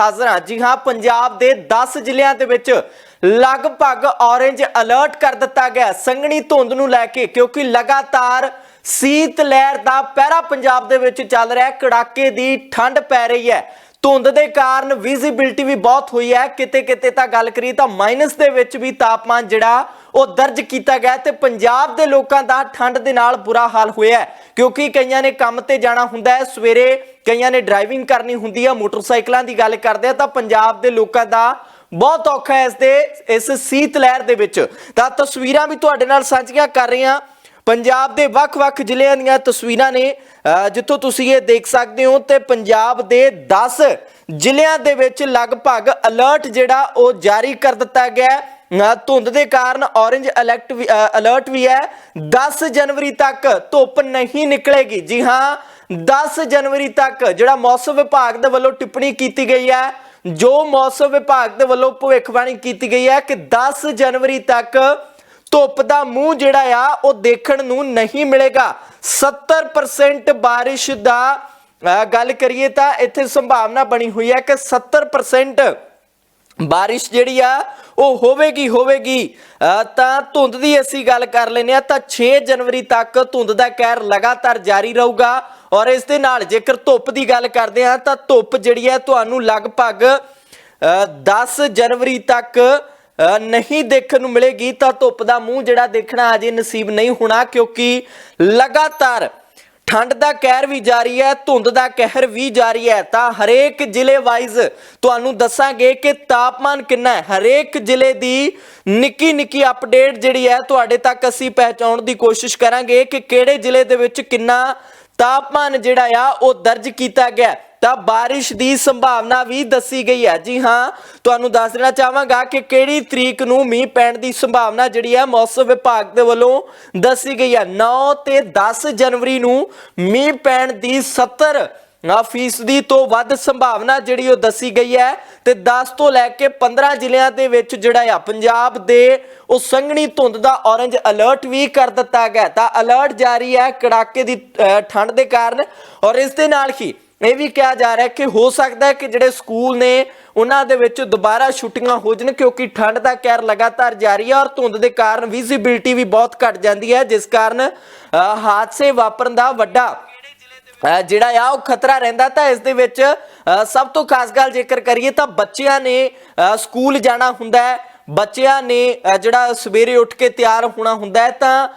ਹਾਜ਼ਰ ਹਾਂ। ਜੀ ਹਾਂ, ਪੰਜਾਬ ਦੇ 10 ਜ਼ਿਲ੍ਹਿਆਂ ਦੇ ਵਿੱਚ ਲਗਭਗ ਔਰੇਂਜ ਅਲਰਟ ਕਰ ਦਿੱਤਾ ਗਿਆ ਸੰਘਣੀ ਧੁੰਦ ਨੂੰ ਲੈ ਕੇ, ਕਿਉਂਕਿ ਲਗਾਤਾਰ ਸੀਤ ਲਹਿਰ ਦਾ ਪਹਿਰਾ ਪੰਜਾਬ ਦੇ ਵਿੱਚ ਚੱਲ ਰਿਹਾ ਹੈ। ਕੜਾਕੇ ਦੀ ਠੰਡ ਪੈ ਰਹੀ ਹੈ। ਧੁੰਦ ਦੇ ਕਾਰਨ ਵਿਜ਼ਿਬਿਲਟੀ ਵੀ ਬਹੁਤ ਹੋਈ ਹੈ। ਕਿਤੇ ਕਿਤੇ ਤਾਂ ਗੱਲ ਕਰੀ ਤਾਂ ਮਾਈਨਸ ਦੇ ਵਿੱਚ ਵੀ ਤਾਪਮਾਨ ਜਿਹੜਾ ਉਹ ਦਰਜ ਕੀਤਾ ਗਿਆ ਹੈ ਤੇ ਪੰਜਾਬ ਦੇ ਲੋਕਾਂ ਦਾ ਠੰਡ ਦੇ ਨਾਲ ਬੁਰਾ ਹਾਲ ਹੋਇਆ ਕਿਉਂਕਿ ਕਈਆਂ ਨੇ ਕੰਮ ਤੇ ਜਾਣਾ ਹੁੰਦਾ ਹੈ, ਸਵੇਰੇ ਕਈਆਂ ਨੇ ਡਰਾਈਵਿੰਗ ਕਰਨੀ ਹੁੰਦੀ ਹੈ ਮੋਟਰਸਾਈਕਲਾਂ ਦੀ ਗੱਲ ਕਰਦੇ ਆ, ਤਾਂ ਪੰਜਾਬ ਦੇ ਲੋਕਾਂ ਦਾ ਬਹੁਤ ਔਖਾ ਹੈ ਇਸ ਦੇ, ਇਸ ਸੀਤ ਲਹਿਰ ਦੇ ਵਿੱਚ। ਤਾਂ ਤਸਵੀਰਾਂ ਵੀ ਤੁਹਾਡੇ ਨਾਲ ਸਾਂਝੀਆਂ ਕਰ ਰਹੇ ਹਾਂ। ਪੰਜਾਬ ਦੇ ਵੱਖ-ਵੱਖ ਜ਼ਿਲ੍ਹਿਆਂ ਦੀਆਂ ਤਸਵੀਰਾਂ ਨੇ ਜਿੱਥੋਂ ਤੁਸੀਂ ਇਹ ਦੇਖ ਸਕਦੇ ਹੋ ਤੇ ਪੰਜਾਬ ਦੇ 10 ਜ਼ਿਲ੍ਹਿਆਂ ਦੇ ਵਿੱਚ ਲਗਭਗ ਅਲਰਟ ਜਿਹੜਾ ਉਹ ਜਾਰੀ ਕਰ ਦਿੱਤਾ ਗਿਆ ਹੈ। ਧੁੰਦ ਦੇ ਕਾਰਨ ਔਰੇਂਜ ਅਲਰਟ ਵੀ ਅਲਰਟ ਵੀ ਹੈ। 10 ਜਨਵਰੀ ਤੱਕ ਧੁੱਪ ਨਹੀਂ ਨਿਕਲੇਗੀ। ਜੀ ਹਾਂ 10 ਜਨਵਰੀ ਤੱਕ ਜਿਹੜਾ ਮੌਸਮ ਵਿਭਾਗ ਦੇ ਵੱਲੋਂ ਟਿੱਪਣੀ ਕੀਤੀ ਗਈ ਹੈ, ਜੋ ਮੌਸਮ ਵਿਭਾਗ ਦੇ ਵੱਲੋਂ ਭਵਿੱਖਬਾਣੀ ਕੀਤੀ ਗਈ ਹੈ ਕਿ 10 ਜਨਵਰੀ ਤੱਕ ਧੁੱਪ ਦਾ ਮੂੰਹ ਜਿਹੜਾ ਆ, ਉਹ ਦੇਖਣ ਨੂੰ ਨਹੀਂ ਮਿਲੇਗਾ। 70% ਬਾਰਿਸ਼ ਦਾ ਗੱਲ ਕਰੀਏ ਤਾਂ ਇੱਥੇ ਸੰਭਾਵਨਾ ਬਣੀ ਹੋਈ ਹੈ ਕਿ 70% ਬਾਰਿਸ਼ ਜਿਹੜੀ ਆ, ਉਹ ਹੋਵੇਗੀ ਹੋਵੇਗੀ। ਤਾਂ ਧੁੰਦ ਦੀ ਅਸੀਂ ਗੱਲ ਕਰ ਲੈਨੇ ਆ ਤਾਂ 6 ਜਨਵਰੀ ਤੱਕ ਧੁੰਦ ਦਾ ਕਹਿਰ ਲਗਾਤਾਰ ਜਾਰੀ ਰਹੂਗਾ। ਔਰ ਇਸ ਦੇ ਨਾਲ ਜੇਕਰ ਧੁੱਪ ਦੀ ਗੱਲ ਕਰਦੇ ਆ ਤਾਂ ਧੁੱਪ ਜਿਹੜੀ ਹੈ, ਤੁਹਾਨੂੰ ਲਗਭਗ ਅਹ 10 ਜਨਵਰੀ ਤੱਕ ਨਹੀਂ ਦੇਖਣ ਨੂੰ ਮਿਲੇਗੀ। ਤਾਂ ਧੁੱਪ ਦਾ ਮੂੰਹ ਜਿਹੜਾ ਦੇਖਣਾ ਅਜੇ ਨਸੀਬ ਨਹੀਂ ਹੋਣਾ, ਕਿਉਂਕਿ ਲਗਾਤਾਰ ਠੰਡ ਦਾ ਕਹਿਰ ਵੀ ਜਾਰੀ ਹੈ, ਧੁੰਦ ਦਾ ਕਹਿਰ ਵੀ ਜਾਰੀ ਹੈ। ਤਾਂ ਹਰੇਕ ਜ਼ਿਲ੍ਹੇ ਵਾਈਜ਼ ਤੁਹਾਨੂੰ ਦੱਸਾਂਗੇ ਕਿ ਤਾਪਮਾਨ ਕਿੰਨਾ ਹੈ। ਹਰੇਕ ਜ਼ਿਲ੍ਹੇ ਦੀ ਨਿੱਕੀ ਨਿੱਕੀ ਅਪਡੇਟ ਜਿਹੜੀ ਹੈ, ਤੁਹਾਡੇ ਤੱਕ ਅਸੀਂ ਪਹੁੰਚਾਉਣ ਦੀ ਕੋਸ਼ਿਸ਼ ਕਰਾਂਗੇ ਕਿ ਕਿਹੜੇ ਜ਼ਿਲ੍ਹੇ ਦੇ ਵਿੱਚ ਕਿੰਨਾ ਤਾਪਮਾਨ ਜਿਹੜਾ ਆ, ਉਹ ਦਰਜ ਕੀਤਾ ਗਿਆ ਤਾਂ ਬਾਰਿਸ਼ ਦੀ ਸੰਭਾਵਨਾ ਵੀ ਦੱਸੀ ਗਈ ਹੈ। ਜੀ ਹਾਂ, ਤੁਹਾਨੂੰ ਦੱਸ ਦੇਣਾ ਚਾਹਾਂਗਾ ਕਿ ਕਿਹੜੀ ਤਰੀਕ ਨੂੰ ਮੀਂਹ ਪੈਣ ਦੀ ਸੰਭਾਵਨਾ ਜਿਹੜੀ ਹੈ, ਮੌਸਮ ਵਿਭਾਗ ਦੇ ਵੱਲੋਂ ਦੱਸੀ ਗਈ ਹੈ। 9 ਤੇ 10 ਜਨਵਰੀ ਨੂੰ ਮੀਂਹ ਪੈਣ ਦੀ 70 ਨਾ ਫੀਸਦੀ ਤੋਂ ਵੱਧ ਸੰਭਾਵਨਾ ਜਿਹੜੀ ਉਹ ਦੱਸੀ ਗਈ ਹੈ ਤੇ 10 ਤੋਂ ਲੈ ਕੇ 15 ਜ਼ਿਲ੍ਹਿਆਂ ਦੇ ਵਿੱਚ ਜਿਹੜਾ ਆ, ਪੰਜਾਬ ਦੇ ਉਹ ਸੰਘਣੀ ਧੁੰਦ ਦਾ ਔਰੰਜ ਅਲਰਟ ਵੀ ਕਰ ਦਿੱਤਾ ਗਿਆ ਤਾਂ ਅਲਰਟ ਜਾਰੀ ਹੈ ਕੜਾਕੇ ਦੀ ਠੰਡ ਦੇ ਕਾਰਨ ਔਰ ਇਸ ਦੇ ਨਾਲ ਹੀ ਇਹ ਵੀ ਕਿਹਾ ਜਾ ਰਿਹਾ ਕਿ ਹੋ ਸਕਦਾ ਹੈ ਕਿ ਜਿਹੜੇ ਸਕੂਲ ਨੇ ਉਹਨਾਂ ਦੇ ਵਿੱਚ ਦੁਬਾਰਾ ਛੁੱਟੀਆਂ ਹੋ ਜਾਣ ਕਿਉਂਕਿ ਠੰਡ ਦਾ ਕਹਿਰ ਲਗਾਤਾਰ ਜਾਰੀ ਹੈ ਔਰ ਧੁੰਦ ਦੇ ਕਾਰਨ ਵਿਜ਼ਿਬਿਲਟੀ ਵੀ ਬਹੁਤ ਘਟ ਜਾਂਦੀ ਹੈ, ਜਿਸ ਕਾਰਨ ਹਾਦਸੇ ਵਾਪਰਨ ਦਾ ਵੱਡਾ ਜਿਹੜਾ ਆ, ਉਹ ਖਤਰਾ ਰਹਿੰਦਾ ਤਾਂ ਇਸ ਦੇ ਵਿੱਚ ਅਹ ਸਭ ਤੋਂ ਖਾਸ ਗੱਲ ਜੇਕਰ ਕਰੀਏ ਤਾਂ ਬੱਚਿਆਂ ਨੇ ਸਕੂਲ ਜਾਣਾ ਹੁੰਦਾ ਹੈ। ਬੱਚਿਆਂ ਨੇ ਜਿਹੜਾ ਸਵੇਰੇ ਉੱਠ ਕੇ ਤਿਆਰ ਹੋਣਾ ਹੁੰਦਾ ਹੈ ਤਾਂ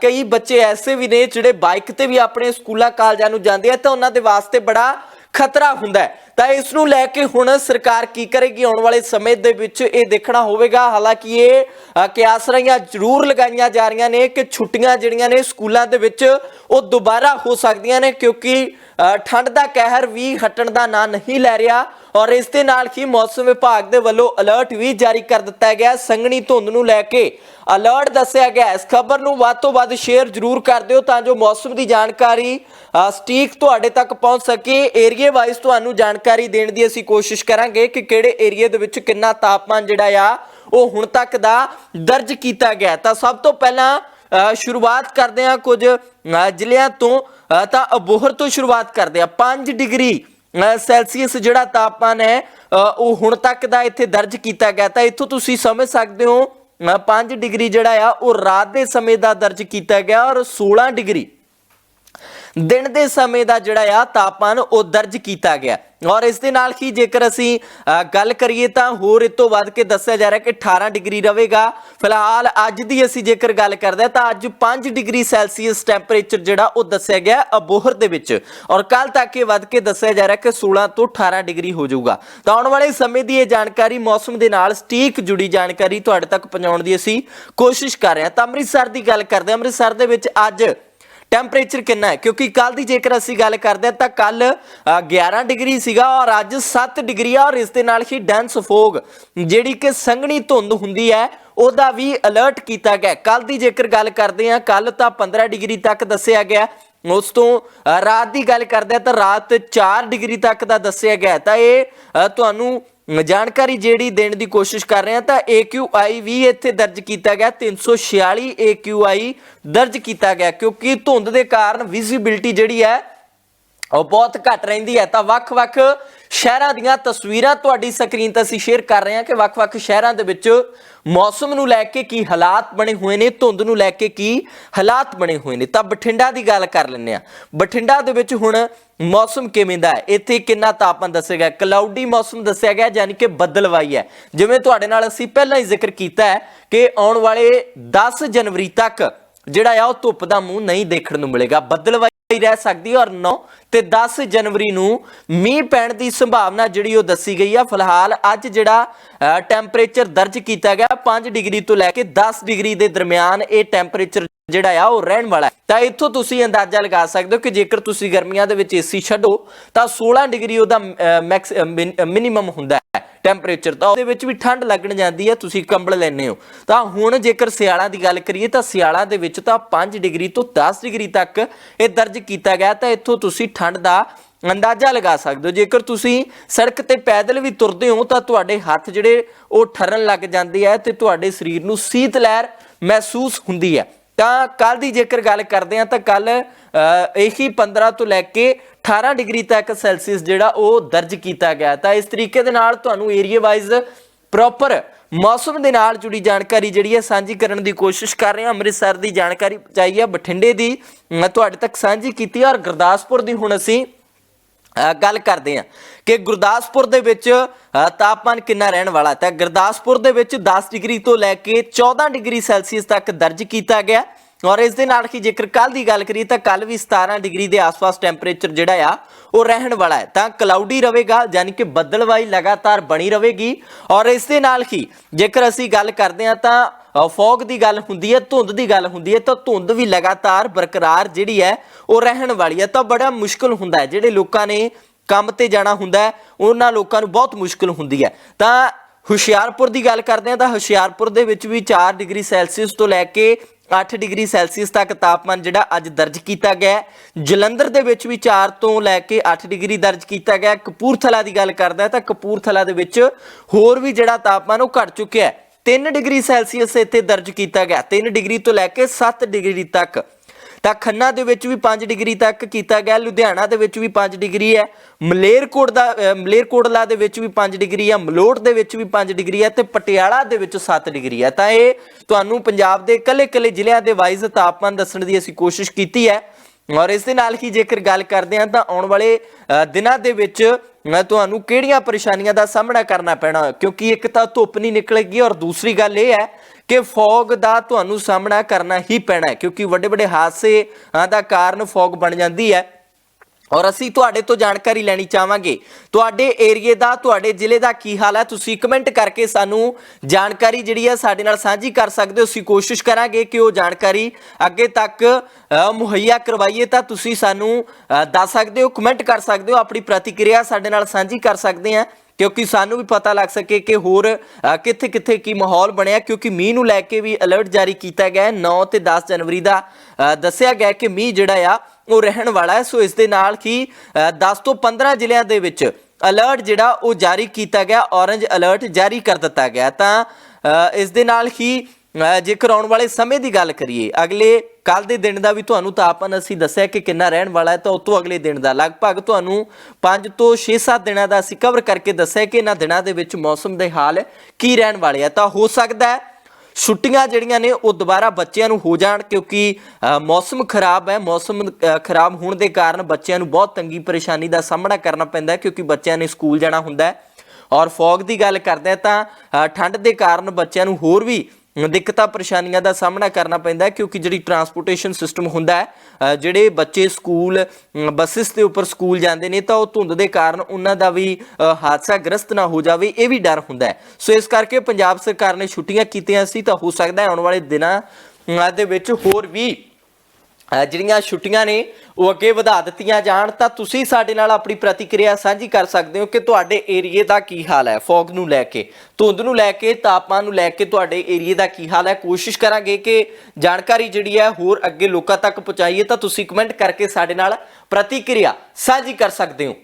ਕਈ ਬੱਚੇ ਐਸੇ ਵੀ ਨੇ ਜਿਹੜੇ ਬਾਈਕ ਤੇ ਵੀ ਆਪਣੇ ਸਕੂਲਾਂ, ਕਾਲਜਾਂ ਨੂੰ ਜਾਂਦੇ ਆ ਤਾਂ ਉਹਨਾਂ ਦੇ ਵਾਸਤੇ ਬੜਾ ਖਤਰਾ ਹੁੰਦਾ ਹੈ। ਤਾਂ ਇਸ ਨੂੰ ਲੈ ਕੇ ਹੁਣ ਸਰਕਾਰ ਕੀ ਕਰੇਗੀ? ਆਉਣ ਵਾਲੇ ਸਮੇਂ ਦੇ ਵਿੱਚ ਇਹ ਦੇਖਣਾ ਹੋਵੇਗਾ। ਹਾਲਾਂਕਿ ਇਹ ਅ, ਕਿਆਸਰੀਆਂ ਜ਼ਰੂਰ ਲਗਾਈਆਂ ਜਾ ਰਹੀਆਂ ਨੇ ਕਿ ਛੁੱਟੀਆਂ ਜਿਹੜੀਆਂ ਨੇ ਸਕੂਲਾਂ ਦੇ ਵਿੱਚ ਉਹ ਦੁਬਾਰਾ ਹੋ ਸਕਦੀਆਂ ਨੇ ਕਿਉਂਕਿ ਠੰਡ ਦਾ ਕਹਿਰ ਵੀ ਹਟਣ ਦਾ ਨਾਂ ਨਹੀਂ ਲੈ ਰਿਹਾ। ਔਰ ਇਸ ਦੇ ਨਾਲ ਹੀ ਮੌਸਮ ਵਿਭਾਗ ਦੇ ਵੱਲੋਂ ਅਲਰਟ ਵੀ ਜਾਰੀ ਕਰ ਦਿੱਤਾ ਗਿਆ ਸੰਘਣੀ ਧੁੰਦ ਨੂੰ ਲੈ ਕੇ ਅਲਰਟ ਦੱਸਿਆ ਗਿਆ ਇਸ ਖਬਰ ਨੂੰ ਵੱਧ ਤੋਂ ਵੱਧ ਸ਼ੇਅਰ ਜ਼ਰੂਰ ਕਰ ਦਿਓ ਤਾਂ ਜੋ ਮੌਸਮ ਦੀ ਜਾਣਕਾਰੀ ਸਟੀਕ ਤੁਹਾਡੇ ਤੱਕ ਪਹੁੰਚ ਸਕੇ। ਏਰੀਆ ਵਾਈਜ਼ ਤੁਹਾਨੂੰ ਜਾਣਕਾਰੀ ਦੇਣ ਦੀ ਅਸੀਂ ਕੋਸ਼ਿਸ਼ ਕਰਾਂਗੇ ਕਿ ਕਿਹੜੇ ਏਰੀਆ ਦੇ ਵਿੱਚ ਕਿੰਨਾ ਤਾਪਮਾਨ ਜਿਹੜਾ ਆ, ਉਹ ਹੁਣ ਤੱਕ ਦਾ ਦਰਜ ਕੀਤਾ ਗਿਆ ਤਾਂ ਸਭ ਤੋਂ ਪਹਿਲਾਂ ਸ਼ੁਰੂਆਤ ਕਰਦੇ ਹਾਂ ਕੁਝ ਜ਼ਿਲ੍ਹਿਆਂ ਤੋਂ ਤਾਂ ਅਬੋਹਰ ਤੋਂ ਸ਼ੁਰੂਆਤ ਕਰਦੇ ਹਾਂ। 5 ਡਿਗਰੀ ਸੈਲਸੀਅਸ ਜਿਹੜਾ ਤਾਪਮਾਨ ਹੈ ਉਹ ਹੁਣ ਤੱਕ ਦਾ ਇੱਥੇ ਦਰਜ ਕੀਤਾ ਗਿਆ। ਤਾਂ ਇੱਥੋਂ ਤੁਸੀਂ ਸਮਝ ਸਕਦੇ ਹੋ 5 ਡਿਗਰੀ ਜਿਹੜਾ ਆ, ਉਹ ਰਾਤ ਦੇ ਸਮੇਂ ਦਾ ਦਰਜ ਕੀਤਾ ਗਿਆ ਔਰ 16 ਡਿਗਰੀ ਦਿਨ ਦੇ ਸਮੇਂ ਦਾ ਜਿਹੜਾ ਆ ਤਾਪਮਾਨ ਉਹ ਦਰਜ ਕੀਤਾ ਗਿਆ। ਔਰ ਇਸ ਦੇ ਨਾਲ ਹੀ ਜੇਕਰ ਅਸੀਂ ਗੱਲ ਕਰੀਏ ਤਾਂ ਹੋਰ ਇਸ ਤੋਂ ਵੱਧ ਕੇ ਦੱਸਿਆ ਜਾ ਰਿਹਾ ਕਿ 18 ਡਿਗਰੀ ਰਹੇਗਾ। ਫਿਲਹਾਲ ਅੱਜ ਦੀ ਅਸੀਂ ਜੇਕਰ ਗੱਲ ਕਰਦੇ ਹਾਂ ਤਾਂ ਅੱਜ 5 ਡਿਗਰੀ ਸੈਲਸੀਅਸ ਟੈਂਪਰੇਚਰ ਜਿਹੜਾ ਉਹ ਦੱਸਿਆ ਗਿਆ ਅਬੋਹਰ ਦੇ ਵਿੱਚ। ਔਰ ਕੱਲ ਤੱਕ ਇਹ ਵੱਧ ਕੇ ਦੱਸਿਆ ਜਾ ਰਿਹਾ ਕਿ 16 ਤੋਂ 18 ਡਿਗਰੀ ਹੋ ਜਾਊਗਾ। ਤਾਂ ਆਉਣ ਵਾਲੇ ਸਮੇਂ ਦੀ ਇਹ ਜਾਣਕਾਰੀ ਮੌਸਮ ਦੇ ਨਾਲ ਸਟੀਕ ਜੁੜੀ ਜਾਣਕਾਰੀ ਤੁਹਾਡੇ ਤੱਕ ਪਹੁੰਚਾਉਣ ਦੀ ਅਸੀਂ ਕੋਸ਼ਿਸ਼ ਕਰ ਰਹੇ ਹਾਂ। ਤਾਂ ਅੰਮ੍ਰਿਤਸਰ ਦੀ ਗੱਲ ਕਰਦੇ ਹਾਂ। ਅੰਮ੍ਰਿਤਸਰ ਦੇ ਵਿੱਚ ਅੱਜ ਟੈਂਪਰੇਚਰ ਕਿੰਨਾ ਹੈ? ਕਿਉਂਕਿ ਕੱਲ ਦੀ ਜੇਕਰ ਅਸੀਂ ਗੱਲ ਕਰਦੇ ਹਾਂ ਤਾਂ ਕੱਲ 11 ਡਿਗਰੀ ਸੀਗਾ ਔਰ ਅੱਜ 7 ਡਿਗਰੀ ਆ ਔਰ ਇਸ ਦੇ ਨਾਲ ਹੀ ਡੈਂਸ ਫੋਗ ਜਿਹੜੀ ਕਿ ਸੰਘਣੀ ਧੁੰਦ ਹੁੰਦੀ ਹੈ, ਉਹਦਾ ਵੀ ਅਲਰਟ ਕੀਤਾ ਗਿਆ ਕੱਲ ਦੀ ਜੇਕਰ ਗੱਲ ਕਰਦੇ ਹਾਂ ਕੱਲ ਤਾਂ 15 ਡਿਗਰੀ ਤੱਕ ਦੱਸਿਆ ਗਿਆ ਉਸ ਤੋਂ ਰਾਤ ਦੀ ਗੱਲ ਕਰਦੇ ਹਾਂ ਤਾਂ ਰਾਤ 4 ਡਿਗਰੀ ਤੱਕ ਦਾ ਦੱਸਿਆ ਗਿਆ ਤਾਂ ਇਹ ਤੁਹਾਨੂੰ ਜਾਣਕਾਰੀ ਜਿਹੜੀ ਦੇਣ ਦੀ ਕੋਸ਼ਿਸ਼ ਕਰ ਰਹੇ ਹਾਂ ਤਾਂ AQI ਵੀ ਇੱਥੇ ਦਰਜ ਕੀਤਾ ਗਿਆ 346 AQI ਦਰਜ ਕੀਤਾ ਗਿਆ ਕਿਉਂਕਿ ਧੁੰਦ ਦੇ ਕਾਰਨ ਵਿਜ਼ਿਬਿਲਟੀ ਜਿਹੜੀ ਹੈ ਉਹ ਬਹੁਤ ਘੱਟ ਰਹਿੰਦੀ ਹੈ। ਤਾਂ ਵੱਖ-ਵੱਖ ਸ਼ਹਿਰਾਂ ਦੀਆਂ ਤਸਵੀਰਾਂ ਤੁਹਾਡੀ ਸਕਰੀਨ ਤੇ ਅਸੀਂ ਸ਼ੇਅਰ ਕਰ ਰਹੇ ਹਾਂ ਕਿ ਵੱਖ-ਵੱਖ ਸ਼ਹਿਰਾਂ ਦੇ ਵਿੱਚ ਮੌਸਮ ਨੂੰ ਲੈ ਕੇ ਕੀ ਹਾਲਾਤ ਬਣੇ ਹੋਏ ਨੇ, ਧੁੰਦ ਨੂੰ ਲੈ ਕੇ ਕੀ ਹਾਲਾਤ ਬਣੇ ਹੋਏ ਨੇ। ਤਾਂ ਬਠਿੰਡਾ ਦੀ ਗੱਲ ਕਰ ਲੈਂਦੇ ਆ ਬਠਿੰਡਾ ਦੇ ਵਿੱਚ ਹੁਣ ਮੌਸਮ ਕਿਵੇਂ ਦਾ ਹੈ? ਇੱਥੇ ਕਿੰਨਾ ਤਾਪਮਾਨ ਦੱਸਿਆ ਗਿਆ? ਕਲਾਉਡੀ ਮੌਸਮ ਦੱਸਿਆ ਗਿਆ, ਯਾਨੀ ਕਿ ਬੱਦਲਵਾਈ ਹੈ। ਜਿਵੇਂ ਤੁਹਾਡੇ ਨਾਲ ਅਸੀਂ ਪਹਿਲਾਂ ਹੀ ਜ਼ਿਕਰ ਕੀਤਾ ਹੈ ਕਿ ਆਉਣ ਵਾਲੇ 10 ਜਨਵਰੀ ਤੱਕ ਜਿਹੜਾ ਆ ਉਹ ਧੁੱਪ ਦਾ ਮੂੰਹ ਨਹੀਂ ਦੇਖਣ ਨੂੰ ਮਿਲੇਗਾ। ਬੱਦਲਵਾਈ ਰਹਿ ਸਕਦੀ ਹੈ ਔਰ 9 ਤੇ 10 ਜਨਵਰੀ ਨੂੰ ਮੀਂਹ ਪੈਣ ਦੀ ਸੰਭਾਵਨਾ ਜਿਹੜੀ ਉਹ ਦੱਸੀ ਗਈ ਆ। ਫਿਲਹਾਲ ਅੱਜ ਜਿਹੜਾ ਟੈਂਪਰੇਚਰ ਦਰਜ ਕੀਤਾ ਗਿਆ 5 ਡਿਗਰੀ ਤੋਂ ਲੈ ਕੇ 10 ਡਿਗਰੀ ਦੇ ਦਰਮਿਆਨ ਇਹ ਟੈਂਪਰੇਚਰ ਜਿਹੜਾ ਆ ਉਹ ਰਹਿਣ ਵਾਲਾ ਹੈ। ਤਾਂ ਇੱਥੋਂ ਤੁਸੀਂ ਅੰਦਾਜ਼ਾ ਲਗਾ ਸਕਦੇ ਹੋ ਕਿ ਜੇਕਰ ਤੁਸੀਂ ਗਰਮੀਆਂ ਦੇ ਵਿੱਚ ਏਸੀ ਛੱਡੋ ਤਾਂ 16 ਡਿਗਰੀ ਉਹਦਾ ਮੈਕਸ ਮਿਨੀਮਮ ਹੁੰਦਾ ਹੈ। ਟੈਂਪਰੇਚਰ ਤਾਂ ਉਹਦੇ ਵਿੱਚ ਵੀ ਠੰਡ ਲੱਗਣ ਜਾਂਦੀ ਹੈ ਤੁਸੀਂ ਕੰਬਲ ਲੈਣੇ ਹੋ। ਤਾਂ ਹੁਣ ਜੇਕਰ ਸਿਆਲਾਂ ਦੀ ਗੱਲ ਕਰੀਏ ਤਾਂ ਸਿਆਲਾਂ ਦੇ ਵਿੱਚ ਤਾਂ 5 ਡਿਗਰੀ ਤੋਂ 10 ਡਿਗਰੀ ਤੱਕ ਇਹ ਦਰਜ ਕੀਤਾ ਗਿਆ, ਤਾਂ ਇੱਥੋਂ ਤੁਸੀਂ ਠੰਡ ਦਾ ਅੰਦਾਜ਼ਾ ਲਗਾ ਸਕਦੇ ਹੋ। ਜੇਕਰ ਤੁਸੀਂ ਸੜਕ ਤੇ ਪੈਦਲ ਵੀ ਤੁਰਦੇ ਹੋ, ਤਾਂ ਤੁਹਾਡੇ ਹੱਥ ਜਿਹੜੇ ਉਹ ਠਰਨ ਲੱਗ ਜਾਂਦੇ ਆ ਤੇ ਤੁਹਾਡੇ ਸਰੀਰ ਨੂੰ ਸੀਤ ਲਹਿਰ ਮਹਿਸੂਸ ਹੁੰਦੀ ਹੈ ਤਾਂ ਕੱਲ ਦੀ ਜੇਕਰ ਗੱਲ ਕਰਦੇ ਆ ਤਾਂ ਕੱਲ ਇਹੀ 15 ਤੋਂ ਲੈ ਕੇ 18 ਡਿਗਰੀ ਤੱਕ ਸੈਲਸੀਅਸ ਜਿਹੜਾ ਉਹ ਦਰਜ ਕੀਤਾ ਗਿਆ। ਤਾਂ ਇਸ ਤਰੀਕੇ ਦੇ ਨਾਲ ਤੁਹਾਨੂੰ ਏਰੀਆ ਵਾਈਜ਼ ਪ੍ਰੋਪਰ ਮੌਸਮ ਦੇ ਨਾਲ ਜੁੜੀ ਜਾਣਕਾਰੀ ਜਿਹੜੀ ਹੈ ਸਾਂਝੀ ਕਰਨ ਦੀ ਕੋਸ਼ਿਸ਼ ਕਰ ਰਹੇ ਹਾਂ। ਅੰਮ੍ਰਿਤਸਰ ਦੀ ਜਾਣਕਾਰੀ ਪਹੁੰਚਾਈ ਹੈ ਬਠਿੰਡੇ ਦੀ। ਤੁਹਾਡੇ ਤੱਕ ਸਾਂਝੀ ਕੀਤੀ ਔਰ ਗੁਰਦਾਸਪੁਰ ਦੀ ਹੁਣ ਅਸੀਂ ਗੱਲ ਕਰਦੇ ਹਾਂ ਕਿ ਗੁਰਦਾਸਪੁਰ ਦੇ ਵਿੱਚ ਤਾਪਮਾਨ ਕਿੰਨਾ ਰਹਿਣ ਵਾਲਾ ਤਾਂ ਗੁਰਦਾਸਪੁਰ ਦੇ ਵਿੱਚ 10 ਡਿਗਰੀ ਤੋਂ ਲੈ ਕੇ 14 ਡਿਗਰੀ ਸੈਲਸੀਅਸ ਤੱਕ ਦਰਜ ਕੀਤਾ ਗਿਆ ਔਰ ਇਸ ਦੇ ਨਾਲ ਹੀ ਜੇਕਰ ਕੱਲ ਦੀ ਗੱਲ ਕਰੀਏ ਤਾਂ ਕੱਲ ਵੀ 17 ਡਿਗਰੀ ਦੇ ਆਸ-ਪਾਸ ਟੈਂਪਰੇਚਰ ਜਿਹੜਾ ਆ, ਉਹ ਰਹਿਣ ਵਾਲਾ ਹੈ। ਤਾਂ ਕਲਾਉਡੀ ਰਹੇਗਾ, ਯਾਨੀ ਕਿ ਬੱਦਲਵਾਈ ਲਗਾਤਾਰ ਬਣੀ ਰਹੇਗੀ। ਔਰ ਇਸ ਦੇ ਨਾਲ ਹੀ ਜੇਕਰ ਅਸੀਂ ਗੱਲ ਕਰਦੇ ਹਾਂ ਤਾਂ ਫੌਗ ਦੀ ਗੱਲ ਹੁੰਦੀ ਹੈ, ਧੁੰਦ ਦੀ ਗੱਲ ਹੁੰਦੀ ਹੈ, ਤਾਂ ਧੁੰਦ ਵੀ ਲਗਾਤਾਰ ਬਰਕਰਾਰ ਜਿਹੜੀ ਹੈ, ਉਹ ਰਹਿਣ ਵਾਲੀ ਹੈ। ਤਾਂ ਬੜਾ ਮੁਸ਼ਕਲ ਹੁੰਦਾ ਹੈ, ਜਿਹੜੇ ਲੋਕਾਂ ਨੇ ਕੰਮ ਤੇ ਜਾਣਾ ਹੁੰਦਾ ਹੈ, ਉਹਨਾਂ ਲੋਕਾਂ ਨੂੰ ਬਹੁਤ ਮੁਸ਼ਕਲ ਹੁੰਦੀ ਹੈ। ਤਾਂ ਹੁਸ਼ਿਆਰਪੁਰ ਦੀ ਗੱਲ ਕਰਦੇ ਹਾਂ, ਤਾਂ ਹੁਸ਼ਿਆਰਪੁਰ ਦੇ ਵਿੱਚ ਵੀ 4 ਡਿਗਰੀ ਸੈਲਸੀਅਸ ਤੋਂ ਲੈ ਕੇ 8 ਡਿਗਰੀ ਸੈਲਸੀਅਸ ਤੱਕ ਤਾਪਮਾਨ ਜਿਹੜਾ ਅੱਜ ਦਰਜ ਕੀਤਾ ਗਿਆ ਜਲੰਧਰ ਦੇ ਵਿੱਚ ਵੀ 4 ਤੋਂ ਲੈ ਕੇ 8 ਡਿਗਰੀ ਦਰਜ ਕੀਤਾ ਗਿਆ ਕਪੂਰਥਲਾ ਦੀ ਗੱਲ ਕਰਦਾ ਹੈ, ਤਾਂ ਕਪੂਰਥਲਾ ਦੇ ਵਿੱਚ ਹੋਰ ਵੀ ਜਿਹੜਾ ਤਾਪਮਾਨ, ਉਹ ਘਟ ਚੁੱਕਿਆ ਹੈ। 3 ਡਿਗਰੀ ਸੈਲਸੀਅਸ ਇੱਥੇ ਦਰਜ ਕੀਤਾ ਗਿਆ। 3 ਡਿਗਰੀ ਤੋਂ ਲੈ ਕੇ 7 ਡਿਗਰੀ ਤੱਕ। ਤਾਂ ਖੰਨਾ ਦੇ ਵਿੱਚ ਵੀ 5 ਡਿਗਰੀ ਤੱਕ ਕੀਤਾ ਗਿਆ। ਲੁਧਿਆਣਾ ਦੇ ਵਿੱਚ ਵੀ 5 ਡਿਗਰੀ ਹੈ। ਮਲੇਰਕੋਟ ਦਾ ਮਲੇਰਕੋਟਲਾ ਦੇ ਵਿੱਚ ਵੀ 5 ਡਿਗਰੀ ਹੈ। ਮਲੋਟ ਦੇ ਵਿੱਚ ਵੀ 5 ਡਿਗਰੀ ਹੈ ਤੇ ਪਟਿਆਲਾ ਦੇ ਵਿੱਚ 7 ਡਿਗਰੀ ਹੈ। ਤਾਂ ਇਹ ਤੁਹਾਨੂੰ ਪੰਜਾਬ ਦੇ ਕੱਲੇ-ਕੱਲੇ ਜ਼ਿਲ੍ਹਿਆਂ ਦੇ ਵਾਈਜ਼ ਤਾਪਮਾਨ ਦੱਸਣ ਦੀ ਅਸੀਂ ਕੋਸ਼ਿਸ਼ ਕੀਤੀ ਹੈ। ਔਰ ਇਸ ਦੇ ਨਾਲ ਹੀ ਜੇਕਰ ਗੱਲ ਕਰਦੇ ਹਾਂ ਤਾਂ ਆਉਣ ਵਾਲੇ ਦਿਨਾਂ ਦੇ ਵਿੱਚ ਤੁਹਾਨੂੰ ਕਿਹੜੀਆਂ ਪਰੇਸ਼ਾਨੀਆਂ ਦਾ ਸਾਹਮਣਾ ਕਰਨਾ ਪੈਣਾ? ਕਿਉਂਕਿ ਇੱਕ ਤਾਂ ਧੁੱਪ ਨਹੀਂ ਨਿਕਲੇਗੀ ਔਰ ਦੂਸਰੀ ਗੱਲ ਇਹ ਹੈ ਕਿ ਫੌਗ ਦਾ ਤੁਹਾਨੂੰ ਸਾਹਮਣਾ ਕਰਨਾ ਹੀ ਪੈਣਾ ਹੈ, ਕਿਉਂਕਿ ਵੱਡੇ ਵੱਡੇ ਹਾਦਸੇ ਦਾ ਕਾਰਨ ਫੌਗ ਬਣ ਜਾਂਦੀ ਹੈ। ਔਰ ਅਸੀਂ ਤੁਹਾਡੇ ਤੋਂ ਜਾਣਕਾਰੀ ਲੈਣੀ ਚਾਹਾਂਗੇ। ਤੁਹਾਡੇ ਏਰੀਏ ਦਾ, ਤੁਹਾਡੇ ਜ਼ਿਲ੍ਹੇ ਦਾ ਕੀ ਹਾਲ ਹੈ? ਤੁਸੀਂ ਕਮੈਂਟ ਕਰਕੇ ਸਾਨੂੰ ਜਾਣਕਾਰੀ ਜਿਹੜੀ ਹੈ ਸਾਡੇ ਨਾਲ ਸਾਂਝੀ ਕਰ ਸਕਦੇ ਹੋ। ਅਸੀਂ ਕੋਸ਼ਿਸ਼ ਕਰਾਂਗੇ ਕਿ ਉਹ ਜਾਣਕਾਰੀ ਅੱਗੇ ਤੱਕ ਮੁਹੱਈਆ ਕਰਵਾਈਏ ਤਾਂ ਤੁਸੀਂ ਸਾਨੂੰ ਦੱਸ ਸਕਦੇ ਹੋ, ਕਮੈਂਟ ਕਰ ਸਕਦੇ ਹੋ, ਆਪਣੀ ਪ੍ਰਤੀਕਿਰਿਆ ਸਾਡੇ ਨਾਲ ਸਾਂਝੀ ਕਰ ਸਕਦੇ ਆ ਕਿਉਂਕਿ ਸਾਨੂੰ ਵੀ ਪਤਾ ਲੱਗ ਸਕੇ ਕਿ ਹੋਰ ਕਿੱਥੇ ਕਿੱਥੇ ਕੀ ਮਾਹੌਲ ਬਣਿਆ। ਕਿਉਂਕਿ ਮੀਂਹ ਨੂੰ ਲੈ ਕੇ ਵੀ ਅਲਰਟ ਜਾਰੀ ਕੀਤਾ ਗਿਆ ਹੈ। 9 ਤੇ 10 ਜਨਵਰੀ ਦਾ ਦੱਸਿਆ ਗਿਆ ਕਿ ਮੀਂਹ ਜਿਹੜਾ ਆ ਉਹ ਰਹਿਣ ਵਾਲਾ ਹੈ। ਸੋ ਇਸ ਦੇ ਨਾਲ ਹੀ ਅ, 10 ਤੋਂ 15 ਜ਼ਿਲ੍ਹਿਆਂ ਦੇ ਵਿੱਚ ਅਲਰਟ ਜਿਹੜਾ ਉਹ ਜਾਰੀ ਕੀਤਾ ਗਿਆ ਔਰੰਜ ਅਲਰਟ ਜਾਰੀ ਕਰ ਦਿੱਤਾ ਗਿਆ। ਤਾਂ ਅ, ਇਸ ਦੇ ਨਾਲ ਹੀ ਜੇਕਰ ਆਉਣ ਵਾਲੇ ਸਮੇਂ ਦੀ ਗੱਲ ਕਰੀਏ ਅਗਲੇ ਕੱਲ ਦੇ ਦਿਨ ਦਾ ਵੀ ਤੁਹਾਨੂੰ ਤਾਪਮਾਨ ਅਸੀਂ ਦੱਸਿਆ ਕਿ ਕਿੰਨਾ ਰਹਿਣ ਵਾਲਾ ਹੈ ਤਾਂ ਉਸ ਤੋਂ ਅਗਲੇ ਦਿਨ ਦਾ। ਲਗਭਗ ਤੁਹਾਨੂੰ 5 ਤੋਂ 6-7 ਦਿਨਾਂ ਦਾ ਅਸੀਂ ਕਵਰ ਕਰਕੇ ਦੱਸਿਆ ਕਿ ਇਹਨਾਂ ਦਿਨਾਂ ਦੇ ਵਿੱਚ ਮੌਸਮ ਦੇ ਹਾਲ ਕੀ ਰਹਿਣ ਵਾਲੇ ਆ। ਤਾਂ ਹੋ ਸਕਦਾ ਹੈ ਛੁੱਟੀਆਂ ਜਿਹੜੀਆਂ ਨੇ ਉਹ ਦੁਬਾਰਾ ਬੱਚਿਆਂ ਨੂੰ ਹੋ ਜਾਣ ਕਿਉਂਕਿ ਮੌਸਮ ਖਰਾਬ ਹੈ। ਮੌਸਮ ਖਰਾਬ ਹੋਣ ਦੇ ਕਾਰਨ ਬੱਚਿਆਂ ਨੂੰ ਬਹੁਤ ਤੰਗੀ ਪਰੇਸ਼ਾਨੀ ਦਾ ਸਾਹਮਣਾ ਕਰਨਾ ਪੈਂਦਾ ਹੈ ਕਿਉਂਕਿ ਬੱਚਿਆਂ ਨੇ ਸਕੂਲ ਜਾਣਾ ਹੁੰਦਾ ਹੈ। ਔਰ ਫੌਗ ਦੀ ਗੱਲ ਕਰਦੇ ਹਾਂ ਤਾਂ ਠੰਡ ਦੇ ਕਾਰਨ ਬੱਚਿਆਂ ਨੂੰ ਹੋਰ ਵੀ ਦਿੱਕਤਾਂ, ਪਰੇਸ਼ਾਨੀਆਂ ਦਾ ਸਾਹਮਣਾ ਕਰਨਾ ਪੈਂਦਾ ਕਿਉਂਕਿ ਜਿਹੜੀ ਟਰਾਂਸਪੋਰਟੇਸ਼ਨ ਸਿਸਟਮ ਹੁੰਦਾ ਹੈ ਜਿਹੜੇ ਬੱਚੇ ਸਕੂਲ ਬੱਸਿਸ ਦੇ ਉੱਪਰ ਸਕੂਲ ਜਾਂਦੇ ਨੇ, ਤਾਂ ਉਹ ਧੁੰਦ ਦੇ ਕਾਰਨ ਉਹਨਾਂ ਦਾ ਵੀ ਹਾਦਸਾ ਗ੍ਰਸਤ ਨਾ ਹੋ ਜਾਵੇ, ਇਹ ਵੀ ਡਰ ਹੁੰਦਾ ਹੈ। ਸੋ ਇਸ ਕਰਕੇ ਪੰਜਾਬ ਸਰਕਾਰ ਨੇ ਛੁੱਟੀਆਂ ਕੀਤੀਆਂ ਸੀ, ਤਾਂ ਹੋ ਸਕਦਾ ਹੈ ਆਉਣ ਵਾਲੇ ਦਿਨਾਂ ਦੇ ਵਿੱਚ ਹੋਰ ਵੀ ਜਿਹੜੀਆਂ ਛੁੱਟੀਆਂ ਨੇ, ਉਹ ਅੱਗੇ ਵਧਾ ਦਿੱਤੀਆਂ ਜਾਣ, ਤਾਂ ਤੁਸੀਂ ਸਾਡੇ ਨਾਲ ਆਪਣੀ ਪ੍ਰਤੀਕਿਰਿਆ ਸਾਂਝੀ ਕਰ ਸਕਦੇ ਹੋ ਕਿ ਤੁਹਾਡੇ ਏਰੀਏ ਦਾ ਕੀ ਹਾਲ ਹੈ, ਫੌਗ ਨੂੰ ਲੈ ਕੇ। ਧੁੰਦ ਨੂੰ ਲੈ ਕੇ, ਤਾਪਮਾਨ ਨੂੰ ਲੈ ਕੇ ਤੁਹਾਡੇ ਏਰੀਏ ਦਾ ਕੀ ਹਾਲ ਹੈ? ਕੋਸ਼ਿਸ਼ ਕਰਾਂਗੇ ਕਿ ਜਾਣਕਾਰੀ ਜਿਹੜੀ ਹੈ, ਹੋਰ ਅੱਗੇ ਲੋਕਾਂ ਤੱਕ ਪਹੁੰਚਾਈਏ, ਤਾਂ ਤੁਸੀਂ ਕਮੈਂਟ ਕਰਕੇ ਸਾਡੇ ਨਾਲ ਪ੍ਰਤੀਕਿਰਿਆ ਸਾਂਝੀ ਕਰ ਸਕਦੇ ਹੋ।